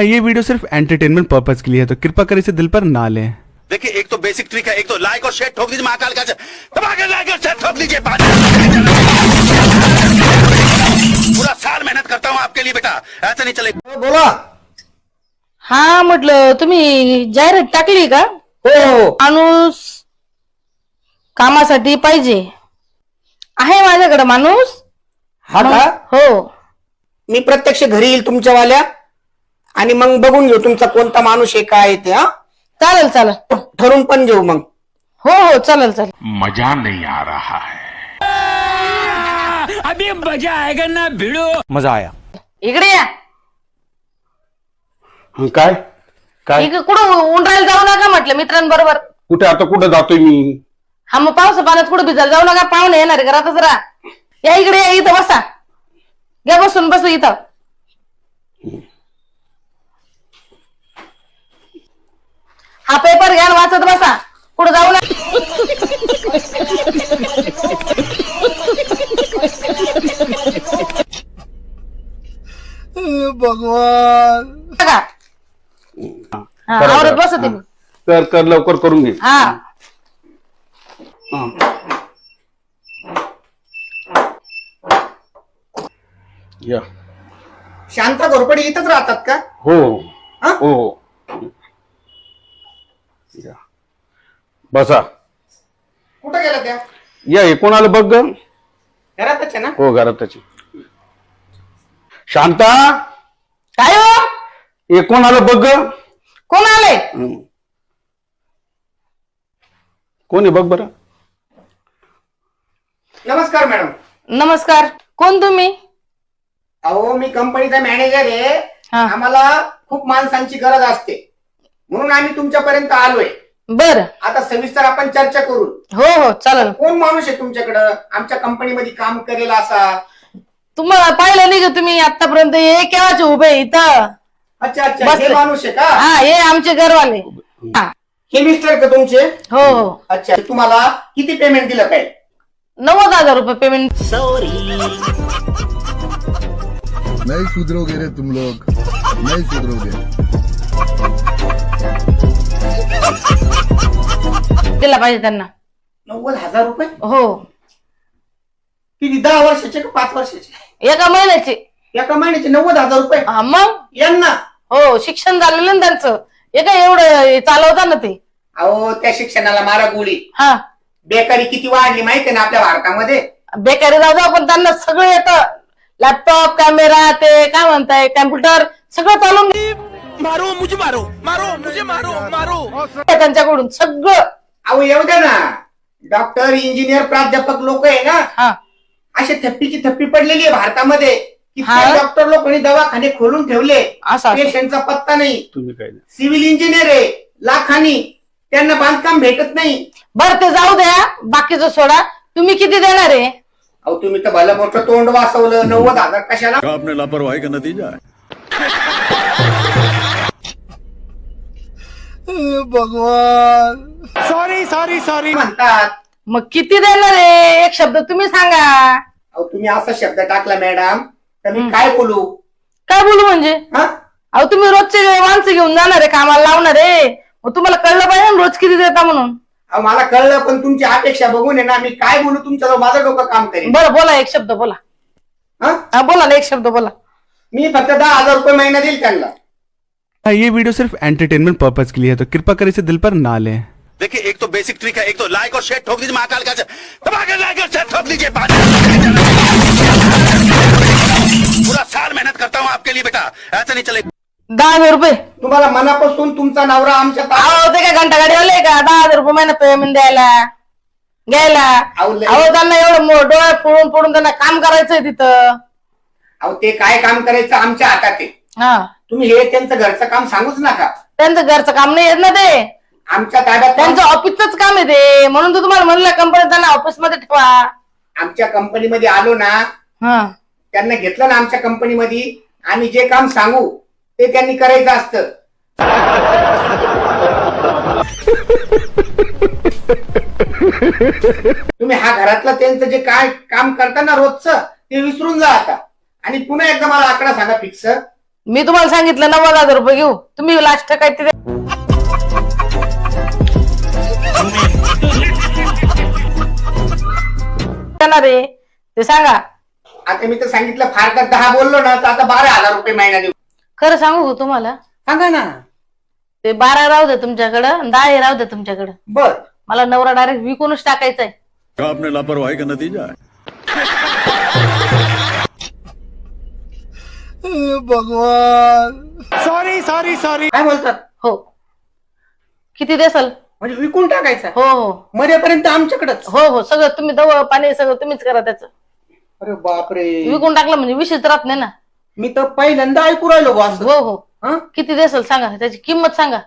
ये वीडियो सिर्फ entertainment purpose के लिए है तो कृपा कर इसे दिल पर ना लें। देखिए एक तो बेसिक ट्रिक है एक तो लाइक और शेयर ठोक दीजिए महाकाल का दबा लाइक और शेयर ठोक दीजिए पूरा साल मेहनत करता हूँ आपके लिए बेटा। ऐसा नहीं चलेगा। हो, बोला। हा म्हटलं तुम्ही जाहिरात टाकली का? हो हो। माणूस कामासाठी पाहिजे. आहे माझ्याकडे माणूस? हा का? हो. मी प्रत्यक्ष घरी येईल तुमच्यावाल्या. आणि मग बघून घेऊ तुमचा कोणता माणूस आहे काय आहे ते हा? चालेल चालेल. ठरून पण घेऊ मग. हो हो चालेल चालेल. मजा नहीं आ रहा है. मजा आया. इकडे या. काय? काय? इकडे कुठं उंडरायला जाऊ नका म्हटलं मित्रांबरोबर. कुठे आता कुठे जातोय मी? हा मग पावसा पाण्यात कुठं भिजायला जाऊ नका पाहुणे येणार आहे घरातच राहा. या इकडे या इथं बसा. घ्या बसून बसू इथं. हा पेपर घ्या वाचत बसा. कुठं जाऊ नका नका. हा, करा, आवरत करा. बसा तुम्ही. कर कर लवकर करून घे. हा. या. शांता घोरपडे इथंच राहतात का? हो? हा? हो. या. बसा. कुठं गेल्या त्या? या हे कोणाला बघ ग. घरातच आहे ना? हो घरात त्याची शांता? काय हो? हे कोणाला बघ ग. कोण आले. कोण आहे बघ बरं? नमस्कार मॅडम. नमस्कार. कोण तुम्ही? अहो मी कंपनीचा मॅनेजर आहे. हा. आम्हाला खूप माणसांची गरज असते. म्हणून आम्ही तुमच्यापर्यंत आलोय. बर. आता सविस्तर आपण चर्चा करू. हो हो चालेल कोण माणूस आहे तुमच्याकडं? आमच्या कंपनीमध्ये काम करेल असा? तुम्हाला पाहिलं नाही का तुम्ही? आतापर्यंत हे केव्हाचे उभे इथं? अच्छा अच्छा बसले. हे माणूस आहे का? हा हे आमचे घरवाले. हा. हे मिस्टर का तुमचे? हो हो. अच्छा तुम्हाला किती पेमेंट दिलं काय? नव्वद हजार रुपये पेमेंट नहीं सुधरोगे रे तुम लोग. नहीं सुधरोगे दिला पाहिजे त्यांना. नव्वद हजार रुपये? हो. किती? दहा वर्षाचे का पाच वर्षाचे? एका महिन्याचे. एका महिन्याचे नव्वद हजार रुपये? हा मग? यांना? हो शिक्षण झालेलं ना त्यांचं. हे काय एवढं चालवता ना ते? अहो त्या शिक्षणाला मारा गोळी. हा. बेकारी किती वाढली माहितीये ना आपल्या भारतामध्ये? बेकारी जाऊ द्या पण त्यांना सगळं येतं. लॅपटॉप कॅमेरा ते काय म्हणताय कॅम्प्युटर सगळं चालून मारो मुझे मारो मारो मुझे मारो मारो. त्यांच्याकडून सगळं. अहो येऊ द्या ना. डॉक्टर इंजिनियर प्राध्यापक लोक आहे ना. हा. असे थप्पीची थप्पी पडलेली आहे भारतामध्ये. हा? किती डॉक्टर लोकांनी दवाखाने खोलून ठेवले. असं. असं. पेशंटचा पत्ता नाही. तुम्ही काय नाही. सिव्हिल इंजिनियर आहे. लाखानी. त्यांना बांधकाम भेटत नाही. बरं ते जाऊ द्या. बाकीचं सोडा. तुम्ही किती देणार आहे? अहो तुम्ही तर भलं मोठं तोंड वाचवलं नव्वद हजार कशाला? आपने लापरवाही का नतीजा? है म्हणतात. मग किती देणार आहे? एक शब्द तुम्ही सांगा. अहो तुम्ही असा शब्द टाकला मॅडम तर मी काय बोलू? काय बोलू म्हणजे? हा? अहो तुम्ही रोजचे माणसं घेऊन जाणार आहे कामाला लावणार आहे मग तुम्हाला कळलं पाहिजे ना रोज किती देता म्हणून. अहो, मला कळलं पण तुमची अपेक्षा बघून आहे ना मी काय बोलू तुमच्या माझं डोकं काम करेन बरं बोला एक शब्द बोला. हा? हा बोला ना एक शब्द बोला. मी फक्त दहा हजार रुपये महिना देईल त्यांना. ये वीडियो सिर्फ एंटरटेनमेंट पर्पज के लिए है तो कृपा कर इसे दिल पर ना लें। देखिए एक तो बेसिक ट्रिक है एक तो लाइक और शेयर ठोक दीजिए महाकाल का दबा लाइक और शेयर ठोक दीजिए पूरा साल मेहनत करता हूँ आपके लिए बेटा। ऐसा नहीं चलेगा। दहा हजार रुपये। तुम्हाला मनापासून तुमचा नवरा आमच्या ताब्यात- अहो ते काय घंटा गाडी आले का? दहा हजार रुपये महिना पेमेंट द्यायला. घ्यायला. अहो, लय- अहो त्यांना एवढं मो- डोळे फोडून त्यांना काम करायचंय तिथं. अहो ते काय काम करायचं आमच्या हातात आहे. हा. तुम्ही हे त्यांचं घरचं काम सांगूच नका. त्यांचं घरचं काम नाही येत ना ते. आमच्या ताब्यात त्यांचं ऑफिसच काम आहे ते. म्हणून तर तुम्हाला म्हणलं कंपनी त्यांना ऑफिसमध्ये ठेवा. आमच्या कंपनीमध्ये आलो ना हा. त्यांना घेतलं ना आमच्या कंपनीमध्ये आम्ही जे काम सांगू ते त्यांनी करायचं असतं. तुम्ही हा घरातलं त्यांचं जे काय काम करता ना रोजचं ते विसरून जा आता. आणि पुन्हा एकदा मला आकडा सांगा फिक्स मी तुम्हाला सांगितलं नव्वद हजार रुपये घेऊ. तुम्ही लास्ट काय ते देणार आहे. ते सांगा. आता मी तर सांगितलं फार तर दहा बोललो ना तर आता बारा हजार रुपये महिना देऊ. खरं सांगू का तुम्हाला? सांगा ना. ते बारा राहू दे तुमच्याकडं दहा हे राहू दे तुमच्याकडं. बर. मला नवरा डायरेक्ट विकूनच टाकायचा आहे आपने लापरवाही का नतीजा? है काय बोलतात? हो. किती देसाल? म्हणजे विकून टाकायचा. हो हो. मरेपर्यंत आमच्याकडच. हो हो. सगळं तुम्ही दव पाणी सगळं तुम्हीच करा त्याचं. अरे बापरे. विकून टाकलं म्हणजे विषयच राहत नाही ना. मी तर पहिल्यांदा ऐकू राहिलो बॉस हो हो. किती देसाल सांगा. त्याची किंमत सांगा.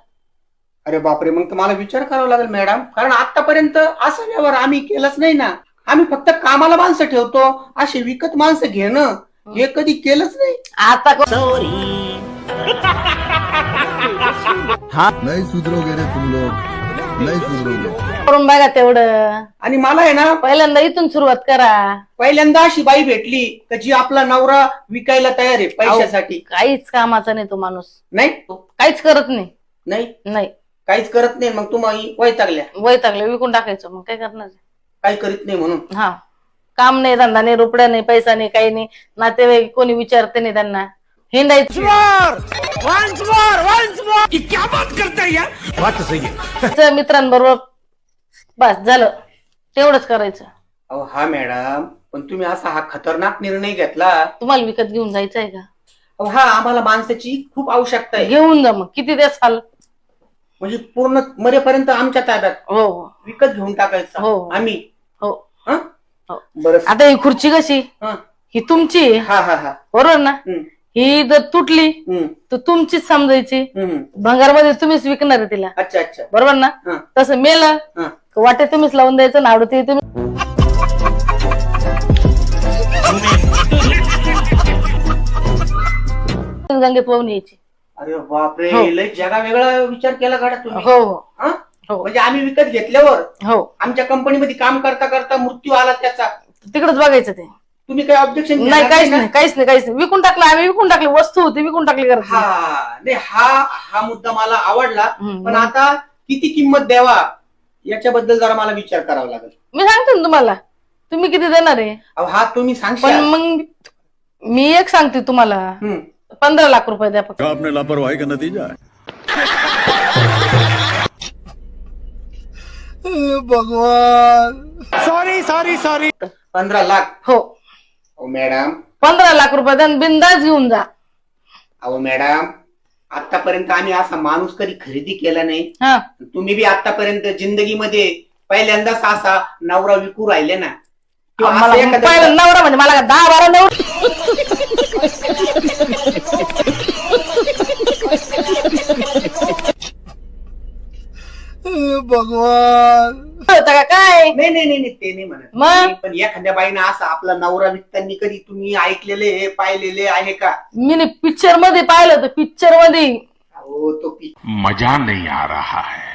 अरे बापरे. मग तर मला विचार करावा लागेल मॅडम. कारण आतापर्यंत असा व्यवहार आम्ही केलाच नाही ना. आम्ही फक्त कामाला माणसं ठेवतो. असे विकत माणसं घेणं. हे. कधी केलंच नाही. आता को- नहीं सुधरोगे रे तुम लोग नहीं सुधरोगे करून बघा तेवढं. आणि मला आहे ना पहिल्यांदा इथून सुरुवात करा. पहिल्यांदा अशी बाई भेटली का जी आपला नवरा विकायला तयार आहे पैशासाठी. काहीच कामाचा नाही तो माणूस. नाही? काहीच करत नाही. नाही? नाही. काहीच करत नाही मग तुम्हाला वैतागल्या. वैतागले विकून टाकायचं मग काय करणार? काही करीत नाही म्हणून. हा. काम नाही धंदा नाही रुपड्या नाही पैसा नाही काही नाही. नातेवाईक कोणी विचारते नाही त्यांना. हिंडायचं. मित्रांबरोबर बस झालं. तेवढंच करायचं. अहो हा मॅडम पण तुम्ही असा हा खतरनाक निर्णय घेतला. तुम्हाला विकत घेऊन जायचं आहे का? अहो हा आम्हाला माणसाची खूप आवश्यकता आहे. घेऊन जा मग. किती देसाल म्हणजे पूर्ण मरेपर्यंत आमच्या ताब्यात. हो हो. विकत घेऊन टाकायचं. हो. आम्ही. हो. हं? बरं. आता ही खुर्ची कशी? हं. ही तुमची? आहे, हा हा हा. बरोबर ना? हं, ही जर तुटली तर तुमचीच समजायची. हं. भंगारमध्ये तुम्हीच विकणार आहे तिला. अच्छा अच्छा. बरोबर ना? हं, तसं मेलं हं. तर वाटे तुम्हीच लावून द्यायचं नाडू ते तुम्ही गंगेत वाहून यायची. अरे बापरे हो. लय जगा वेगळा विचार केला गाडा तुम्ही. हो हो. हं? हो. म्हणजे आम्ही विकत घेतल्यावर हो. आमच्या कंपनीमध्ये काम करता करता मृत्यू आला त्याचा. तिकडच बघायचं ते. तुम्ही काही ऑब्जेक्शन नाही काहीच नाही काहीच नाही काहीच नाही. विकून टाकलं आम्ही विकून टाकली वस्तू होती विकून टाकली हा नाही हा हा मुद्दा मला आवडला. पण आता किती किंमत द्यावा याच्याबद्दल जरा मला विचार करावा लागेल. मी सांगते ना तुम्हाला. तुम्ही किती देणार आहे? अहो, हा तुम्ही पण सांगशाल मग मी एक सांगते तुम्हाला. हम्म. पंधरा लाख रुपये द्या फक्त. आपने लापरवाही का नतीजा? है पंधरा लाख. हो. अहो मॅडम. पंधरा लाख रुपये द्या आणि बिंदास घेऊन जा. अहो मॅडम आतापर्यंत आम्ही असा माणूस कधी खरेदी केला नाही. हा. तुम्ही बी आतापर्यंत जिंदगीमध्ये पहिल्यांदाच असा नवरा विकू राहिले ना. किंवा असं मला एखादं- पहिलं नवरा म्हणजे मला दहा बारा नवरा होता का काय? नाही नाही नाही नाही, ते नाही म्हणत. मग? मी. पण एखाद्या बाईनं असा आपला नवरा विकताना कधी तुम्ही ऐकलेले पाहिलेले आहे का? मी पिक्चरमध्ये पाहिलं होतं पिक्चरमध्ये. अहो तो पि- मजा नहीं आ रहा है.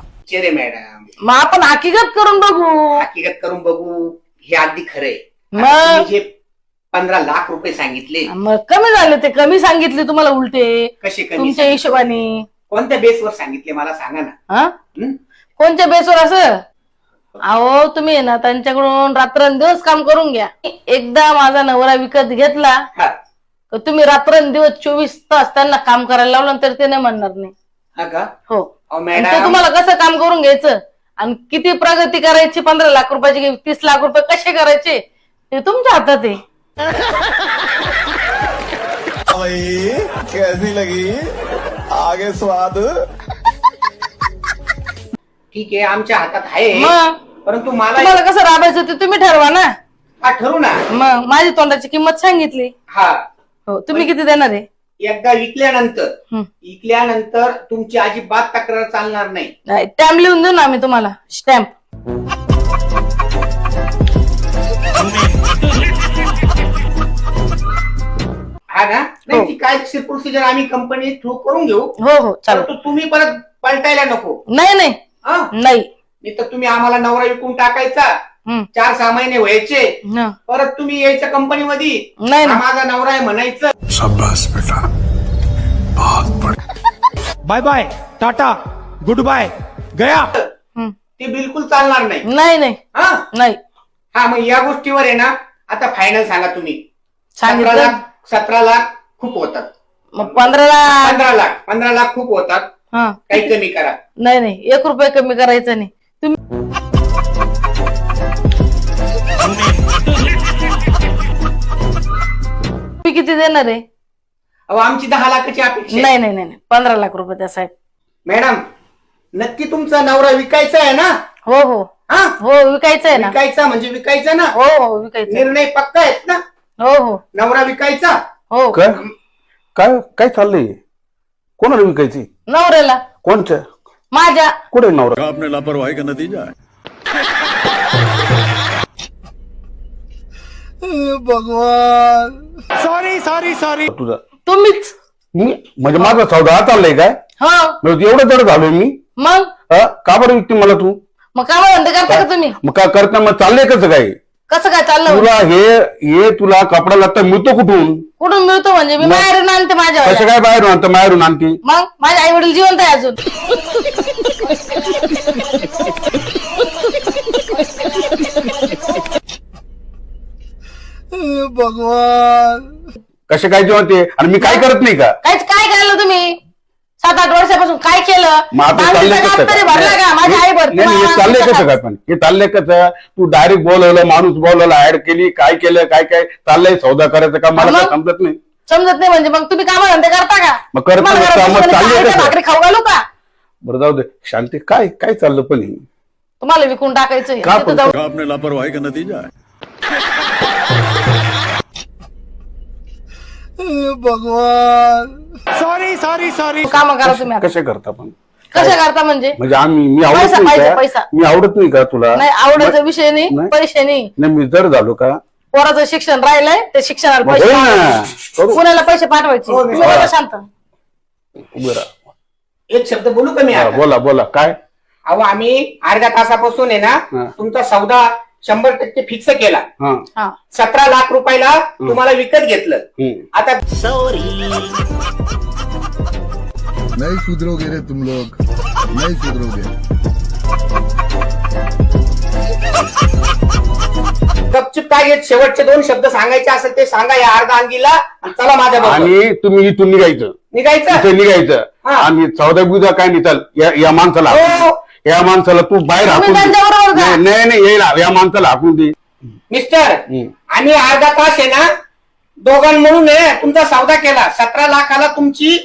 पिक्चर आहे मॅडम मग आपण हकीकत करून बघू. हकीकत करून बघू हे अगदी खरंय मग? आता तुम्ही जे पंधरा लाख रुपये सांगितले. मग कमी झाले ते कमी सांगितले तुम्हाला उलटे कसे कमी तुमच्या? हिशोबाने. कोणत्या बेसवर सांगितले मला सांगा ना. हा? हं? कोणत्या बेसवर असं? अहो तुम्ही आहे ना त्यांच्याकडून रात्रंदिवस काम करून घ्या. एकदा माझा नवरा विकत घेतला हा. तर तुम्ही रात्रंदिवस चोवीस तास त्यांना काम करायला लावलं तर ते नाही म्हणणार नाही. हा का? हो. अहो आणि ते मॅडम तुम्हाला कसं काम करून घ्यायचं? आणि किती प्रगती करायची? पंधरा लाख रुपयाची की तीस लाख रुपये कसे करायचे? ते तुमच्या हातात आहे. कैसी लगी? आगे स्वाद। ठीक आहे आमच्या हातात आहे. मग? परंतु मला तुम्हाला कसं राबायचं ते तुम्ही ठरवा ना. हा ठरू ना. मग माझी तोंडाची किंमत सांगितली. हा. हो तुम्ही किती देणार आहे? एकदा विकल्यानंतर हं. विकल्यानंतर तुमची अजिबात तक्रार चालणार नाही. नाही स्टॅम्प लिहून देऊ ना आम्ही तुम्हाला. स्टॅम्प हा ना नाही हो. ती कायदेशीर प्रोसिजर आम्ही कंपनी थ्रू करून घेऊ. हो हो चालेल. परंतु तुम्ही परत पलटायला नको. नाही नाही. हा? नाही. नाही तर तुम्ही आम्हाला नवरा विकून टाकायचा. हम्म. चार सहा महिने व्हायचे. हं. परत तुम्ही यायचं कंपनीमध्ये नाही हा ना माझा नवरा आहे म्हणायचं. शाबाश बेटा. बहुत बढ़िया bye bye tata good bye गया. हं. ते बिलकुल चालणार नाही. नाही नाही. हा? नाही. हा मग या गोष्टीवर आहे ना आता फायनल सांगा तुम्ही. सतरा सांगितलं. लाख सतरा लाख खूप होतात. मग पंधराला पंधरा लाख पंधरा लाख खूप होतात. हा. काही कमी करा. नाही नाही. एक रुपये कमी करायचं नाही. तुम्ही किती देणार आहे? अहो आमची दहा लाखाची अपेक्षा आहे. नाही नाही नाही नाही. पंधरा लाख रुपये द्या साहेब. मॅडम नक्की तुमचा नवरा विकायचा आहे ना? हो हो. हा? हो विकायचं आहे ना. विकायचा म्हणजे विकायचा ना? हो हो विकायचं आहे. निर्णय पक्का आहेत ना? हो हो. नवरा विकायचा? हो. काय? काय काय चाललंय? कोणाला विकायची? नवऱ्याला. कोणच्या? माझ्या. कुठे नवरा? आपने लापरवाही का नतीजा है भगवान. सॉरी सॉरी सॉरी तुझा. तुम्हीच. मी? म्हणजे माझा सौदा आलाय काय? हो. म्हणजे एवढं जड झालोय मी? मग? हा? का बरं विकते मला तू? मग काय म्हणते करता का तुम्ही? मग काय करता? मग चाललंय कसं काय? कसं काय चाललं तुला हे हे तुला कपडा लागता मिळतो कुठून? कुठून मिळतो म्हणजे? मी बाहेरून आणते माझ्या कसं काय बाहेरून आणतं? बाहेरून आणते? मग माझे आई वडील जिवंत आहे अजून. भगवान. कसे काय जेव्हा ते आणि मी काय करत नाही का? काहीच काय केलं तुम्ही? सात आठ वर्षापासून काय केलं? मग आता चाललंय कसं? तरी भरला का? माझी आई काय भरते नाही, नाही, हे चाललंय कसं काय पण हे चाललंय कसं? तू डायरेक्ट बोलवलं माणूस बोलवला ऍड केली काय केलं काय काय? चाललंय सौदा करायचं का मला मग? काय समजत नाही. समजत नाही म्हणजे मग तुम्ही काम धंदे करता का? मग करतो तुम्हाला ना, घरात कामं बसून चालली आईच्या कसं? भाकरी खाऊ घालू का? बरं जाऊ दे. शांती काय काय चाललं पण हे? तुम्हाला विकून टाकायचं का पण? आपने लापरवाही का नतीजा? है भगवान. सॉरी सॉरी सॉरी काम करा तुम्ही आता. कसे करता पण? कशा करता म्हणजे? म्हणजे आम्ही मी आवडत पैसा नाही पाहिजे, का? पैसा. मी आवडत नाही का तुला? नाही आवडायचा विषय नाही नाही. पैसे नाही. नाही मी जर झालो का? पोराचं शिक्षण राहिलंय ते शिक्षणाला मग पैसे ना. पाठवायचे. करू. पुण्याला पैसे पाठवायचे. हो, तुम्ही बघा शांत. बरं एक शब्द बोलू का मी हा, आता? बोला बोला. काय? अहो आम्ही अर्ध्या तासापासून आहे हा. ना तुमचा सौदा शंभर टक्के फिक्स केला. हा. हा. सतरा लाख रुपयाला तुम्हाला विकत घेतलं. हम्म. आता नहीं सुधरोगे रे तुम लोग. नहीं सुधरोगे गपचिप काय घेत शेवटचे दोन शब्द सांगायचे असेल ते सांगा या अर्धा अंगीला आणि चला माझ्या बरोबर. आणि तुम्ही इथून निघायचं. निघायचं? इथं निघायचं. हा. आणि चौदा बिदा काय निघाल या या माणसाला. हो. हाकून. या माणसाला तू बाहेर हाकून दे. त्यांच्याबरोबर जा. नाही नाही, नाही येईल या माणसाला हाकून दे मिस्टर. आम्ही अर्धा तास आहे ना दोघांमधून आहे तुमचा सौदा केला सतरा लाखाला तुमची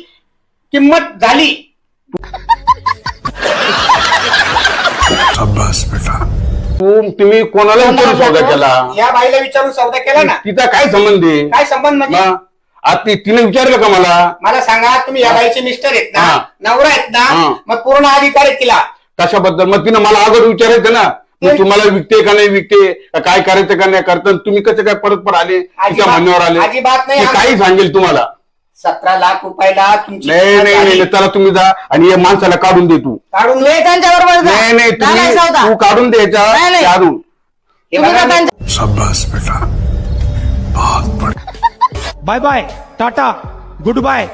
किंमत झाली तू तुम्ही कोणाला विचारून सौदा केला या बाईला विचारून सौदा केला ना तिचा काय संबंध आहे काय संबंध म्हणजे मग? आज ती तिने विचारलं का मला मला सांगा तुम्ही या बाईचे मिस्टर आहेत ना हा. नवरा आहेत ना हा. मग पूर्ण अधिकार आहे तिला कशाबद्दल? मग तिनं मला अगोदर विचारायचं ना तुम्हाला विकते का नाही विकते? का काय करायचं का नाही करता? तुम्ही कसं काय परत परत आले? तिच्या म्हणण्यावर आले? अजिबात नाही. ती काही सांगेल तुम्हाला. सतरा लाख रुपयाला तुमची नाही किंमत नाही झाली. नाही त्याला तुम्ही जा आणि या माणसाला काढून दे तू. काढून दे. त्यांच्या बरोबर नाही नाही तुम्ही तू काढून द्यायचा नाही, नाही. काढून हे बघा ना, bye bye tata good bye.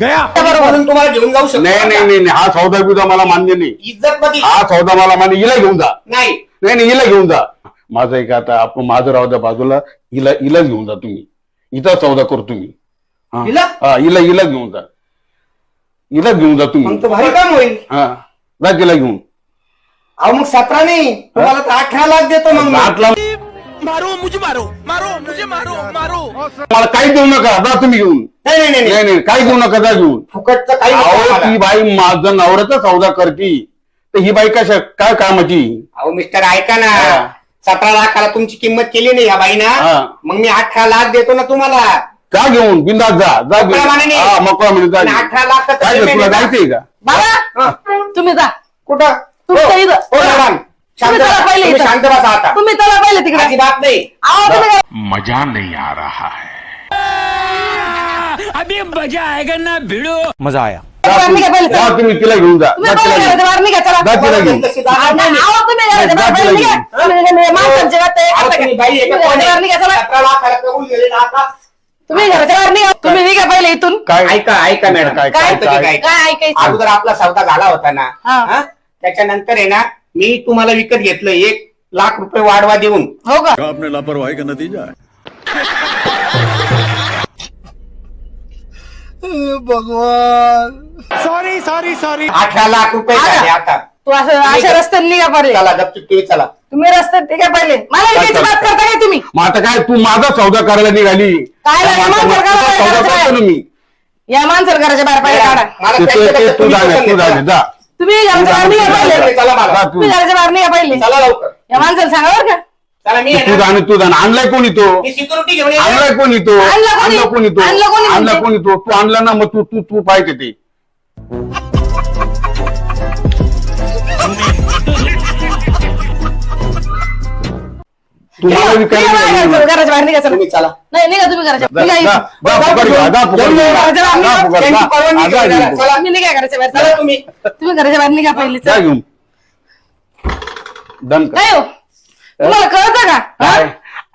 गया। म्हणून तुम्हाला घेऊन जाऊ शकतो नाही नाही नाही नाही, हा सौदा बिदा मला मान्य नाही. इज्जत मध्ये हा सौदा मला मान्य हिला घेऊन जा. नाही. नाही नाही हिला घेऊन जा. माझं एक आता आपण माझं राहू द्या बाजूला. हिला हिलाच घेऊन जा तुम्ही. इथं सौदा करू तुम्ही. हा. हिला? हा हिला हिला घेऊन जा. हिला घेऊन जा मग तुम्ही तो भारी काम होईल. हा. जा तिला घेऊन. अहो मग सतरा नाही. तुम्हाला तर अठरा लाख देतो मग मी. आठला मला काही देऊ नका. जा तुम्ही घेऊन. नाही नाही नाही नाही नाही काही देऊ नका जा घेऊन फुकटचं काही नको अहो आम्हाला. ती बाई माझं नवऱ्याचा सौदा करती तर ही बाई कशा काय कामाची अहो मिस्टर ऐका ना हा. सतरा लाखाला तुमची किंमत केली नाही या बाईना. मग मी अठरा लाख देतो ना तुम्हाला जा घेऊन बिंदास जा जा मोकळ्या मनाने. हा मोकळा म्हणजे जा आणि घेऊन. अठरा लाख तर काय ग, payment तुला आहे ना? जायचंय का बाबा तुम्ही जा कुठं तुम्ही हो, इथं. हो, मॅडम. शांत तुम्ही चला बसा. पहिले तुम्ही इथं. शांत बसा आता तुम्ही चला पहिले तिकडे अजिबात नाही मजा नहीं आ रहा है मजा आया बाहेर निघा पहिले, जा चला. तुम्ही तिला घेऊन जा तुम्ही जा तिला पहिले घेऊन. घराच्या बाहेर निघा, चला. जा तिला घेऊन तशी जागा अहो, नाही. तुम्ही घराच्या जा बाहेर तिला निघा. घेऊन. तुम्ही माणसांची वाट आहे, अहो, करता तुम्ही का? बाई एका तुम्ही घराच्या बाहेर निघा, चला. सतरा लाखाला कबूल गेले ना आता तुम्ही घराच्या बाहेर निघा तुम्ही निघा पहिले इथून काय ऐका ऐका मॅडम काय काय काय? काय ऐकायचं अगोदर आपला सौदा झाला होता ना हा. हा? त्याच्यानंतर आहे ना मी तुम्हाला विकत घेतलं एक लाख रुपये वाढवा देऊन हो का आपने लापरवाही का नतीजा है सॉरी सॉरी सॉरी अठरा लाख रुपये. झाले आता. तू असं अशा रस्त्याने निघा पहिले. चला गपचूप तुम्ही चला. तुम्ही रस्त्यात निघा पहिले. मला विकायची काय बात करता काय तुम्ही. मग आता काय तू माझा सौदा करायला निघाली. काय सौदा? करतो ना मी. या माणसाला घराच्या बाहेर काढा. मला ते- ते- ते तुम्ही जा तू तुम्ही घराच्या बाहेर निघा चला मला जा तू तुम्ही घराच्या बाहेर निघा पहिले. चला लवकर. या माणसाला सांगा बरं का. मी आहे तू ना, जा आणि तू जा आणि आणलाय कोणी तो मी सिक्युरिटी घेऊन येतो आणलाय कोणी तो आणला कोणी? आणला कोणी तो आणला कोणी आणला म्हणजे? कोणी तो तू आणला ना मग तू तू तू पाहिजे ते विकायला. घराच्या बाहेर निघा चला तुम्ही चला नाही निघा तुम्ही घराच्या जा, निघा जा, इथून. जा, फुकट घ्या, जा, फुकट घ्या. घराच्या बाहेर जा, निघा. फुकट, त्यांची जा. परवानगी जा, घेऊन घेऊन. जा. चला तुम्ही निघा घराच्या बाहेर चला चला. तुम्ही तुम्ही घराच्या बाहेर निघा पहिले चला. घेऊन डन कर काय हो तुम्हाला कळतं का हा? काय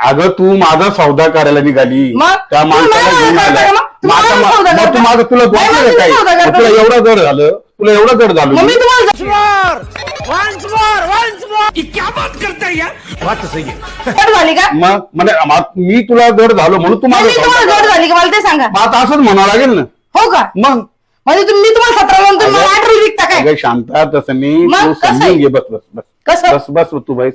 अगं तू माझा सौदा करायला निघाली मग? त्या माणसाला माझा घेऊन सौदा आलाय. करा मग? तुम्ही माझा- माझा सौदा मग तू करता? माझं तुला नाही, माझा सौदा करता. तुला एवढं जड झालं तुला एवढं जड झालं मग मी मी. तुम्हाला जड झाली का मग म्हणजे मा- मी तुला जड झालो म्हणून तू मग माझा मी तुम्हाला जड. झाली का मला ते सांगा मग आता असंच म्हणावं लागेल ना हो का मग म्हणजे तुम्ही मी तुम्हाला सतरा म्हणून तुम्ही मला अठरा विकता काय अगं शांता तसं नाही मग तू कसं समजून? घे बस बस बस कसं? बस बस तू बाई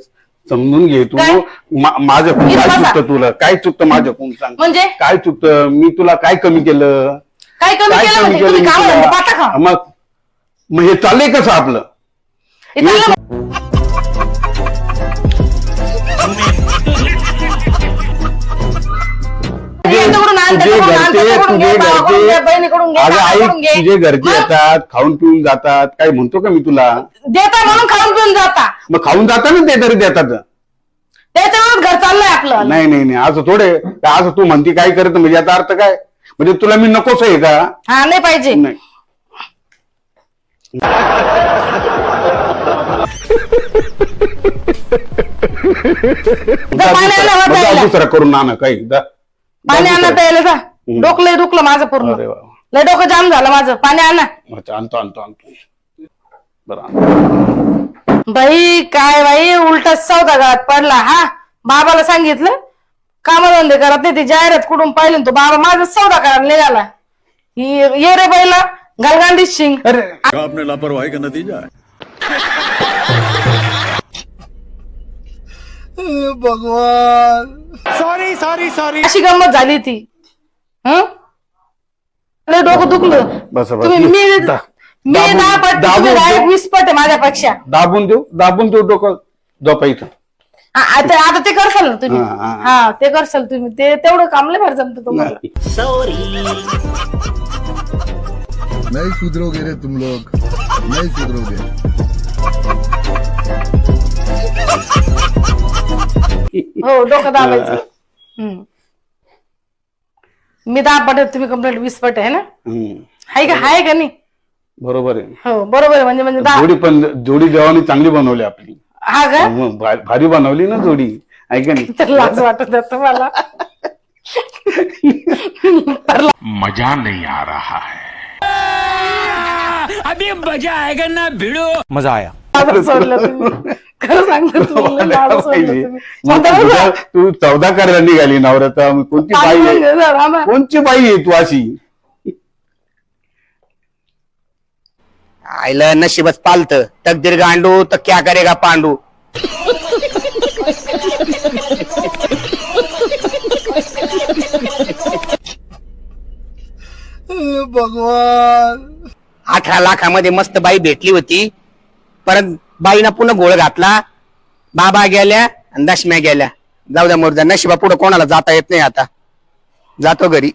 समजून घे तू काय? मा- माझ्याकडून इथं काय. चुकतं तुला काय चुकतं माझ्याकडून सांग म्हणजे? काय चुकतं मी तुला काय कमी केलं काय कमी काय केलं कमी म्हणजे केलं तुम्ही मी काय म्हणता पाटा तुला? खा मग मग हे चाललंय कसं आपलं हे तुझे घरचे तुझे घरचे. अगं आई. तुझे घरचे येतात खाऊन पिऊन जातात काय म्हणतो का मी तुला? देता म्हणून खाऊन पिऊन जाता मग खाऊन जाता ना ते तरी देतात. त्याच्यावर घर चाललंय आपलं. नाही नाही नाही असं थोडे. असं तू म्हणती काय करत म्हणजे याचा अर्थ काय? म्हणजे तुला मी नकोस आहे का हा नाही पाहिजे. नाही. दुसरा करून आणा काही पाणी आणा. प्यायला जा. डोकं लय दुखलं माझं पूर्ण. अरे वा लय डोकं जाम झालं माझं. पाणी आणा. अच्छा आणतो आणतो आणतो. बरं आणतो. बाई काय बाई उलटा सौदा गावात पडला हा? बाबाला सांगितलं कामधंदे करत नाही ती जाहिरात कुठून पाहिली तो बाबा माझा सौदा करायला निघाला. ही- ये रे बाईला गालगांडी शिंग. क्या आपने लापरवाही का नतीजा? है सॉरी सॉरी सॉरी अशी गंमत झाली ती. हं? लय डोकं दुखलं. बस बस तुम्ही मी दा- मी दाबून- दहा पट दाबून तुम्ही वीस पट आहे माझ्यापेक्षा. दाबून देऊ दाबून देऊ डोकं झोपा इथं आ- आता आता ते करसाल ना तुम्ही. हा, हा. हा ते करसाल तुम्ही. ते तेवढं काम लय भारी जमतं तुम्हाला. नहीं. सुधरोगे रे तुम लोग. नहीं सुधरोगे. हो डोकं दाबायचं. हम्म. मी दहा पट तुम्ही कंप्लीट वीस पट आहे ना? हम्म. हाय का हाय का नाही? बरोबर आहे. हो बरोबर आहे म्हणजे म्हणजे दहा जोडी पण जोडी देवानी चांगली बनवली आपली. हा का? मग भा- भारी बनवली ना जोडी. ऐका नाही? तर लाज वाटत आहे तुम्हाला. मजा नहीं आ रहा है। मजा आया। सोडलं तुम्ही. खरं सांगतो तुम्हाला तू चौदा करायला निघाली नवऱ्याचा कोणती बाई. कोणची बाई आहे तू अशी? आईला नशीबच पालत. तकदीर गांडू तर क्या करेगा पांडू? अठरा लाखामध्ये मस्त बाई भेटली होती. परत बाईनं पुन्हा गोळ घातला. बाबा गेल्या आणि दशम्या गेल्या. जाऊ द्या मोरद्या नशिबा पुढे कोणाला जाता येत नाही आता. जातो घरी.